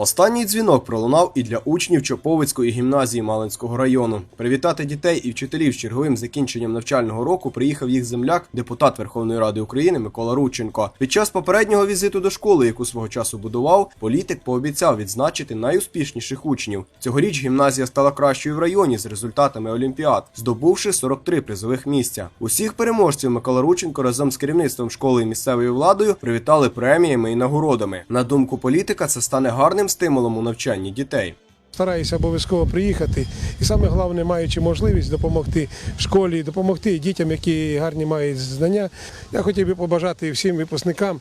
Останній дзвінок пролунав і для учнів Чоповицької гімназії Малинського району. Привітати дітей і вчителів з черговим закінченням навчального року приїхав їх земляк, депутат Верховної Ради України Микола Рудченко. Під час попереднього візиту до школи, яку свого часу будував, політик пообіцяв відзначити найуспішніших учнів. Цьогоріч гімназія стала кращою в районі з результатами олімпіад, здобувши 43 призових місця. Усіх переможців Микола Рудченко разом з керівництвом школи і місцевою владою привітали преміями і нагородами. На думку політика, це стане гарним стимулом у навчанні дітей. Стараюся обов'язково приїхати і саме головне, маючи можливість допомогти школі, допомогти дітям, які гарні мають знання. Я хотів би побажати всім випускникам,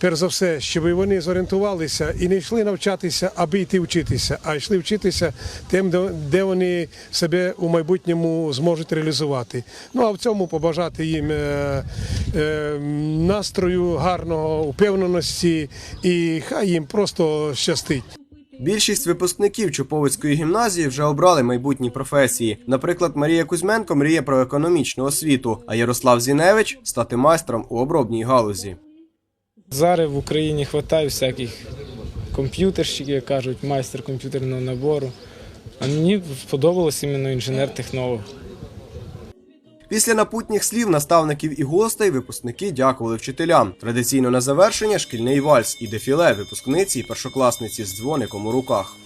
перш за все, щоб вони зорієнтувалися і не йшли навчатися, аби йти вчитися, а йшли вчитися тим, де- вони себе у майбутньому зможуть реалізувати. Ну а в цьому побажати їм е, е, настрою гарного, упевненості і хай їм просто щастить. Більшість випускників Чуповицької гімназії вже обрали майбутні професії. Наприклад, Марія Кузьменко мріє про економічну освіту, а Ярослав Зіневич стати майстром у обробній галузі. Зараз в Україні вистачає всяких комп'ютерщиків, як кажуть, майстер комп'ютерного набору. А мені сподобалось іменно інженер-технолог. Після напутніх слів наставників і гостей випускники дякували вчителям. Традиційно на завершення шкільний вальс і дефіле випускниці і першокласниці з дзвоником у руках.